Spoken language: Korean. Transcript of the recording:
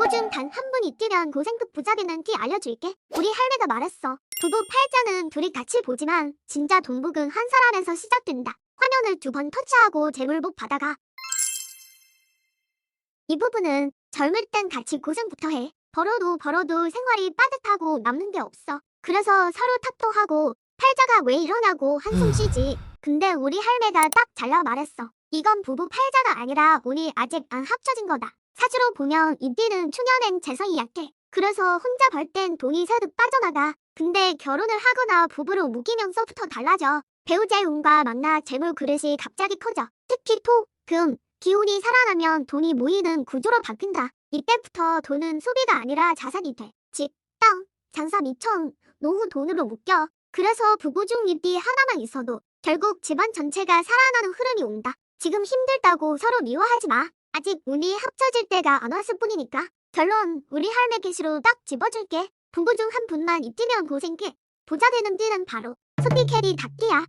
부부 중 단 한 분이 뛰면 고생급 부자 되는 티 알려줄게. 우리 할매가 말했어. 부부 팔자는 둘이 같이 보지만 진짜 동북은 한 사람에서 시작된다. 화면을 두 번 터치하고 재물복 받아가. 이 부분은 젊을 땐 같이 고생부터 해. 벌어도 벌어도 생활이 빠듯하고 남는 게 없어. 그래서 서로 탓도 하고 팔자가 왜 이러냐고 한숨 쉬지. 근데 우리 할매가 딱 잘라 말했어. 이건 부부 팔자가 아니라 운이 아직 안 합쳐진 거다. 사주로 보면 이띠는 초년엔 재성이 약해. 그래서 혼자 벌 땐 돈이 새듯 빠져나가. 근데 결혼을 하거나 부부로 묶이면서부터 달라져. 배우자의 운과 만나 재물 그릇이 갑자기 커져. 특히 토, 금, 기운이 살아나면 돈이 모이는 구조로 바뀐다. 이때부터 돈은 소비가 아니라 자산이 돼. 집, 땅, 장사 미천, 노후 돈으로 묶여. 그래서 부부 중 이띠 하나만 있어도 결국 집안 전체가 살아나는 흐름이 온다. 지금 힘들다고 서로 미워하지 마. 아직 운이 합쳐질 때가 안 왔을 뿐이니까. 결론, 우리 할매 계시로 딱 집어줄게. 부부 중 한 분만 이띠면 고생해. 부자 되는 띠는 바로 소띠 캐리 닭띠야.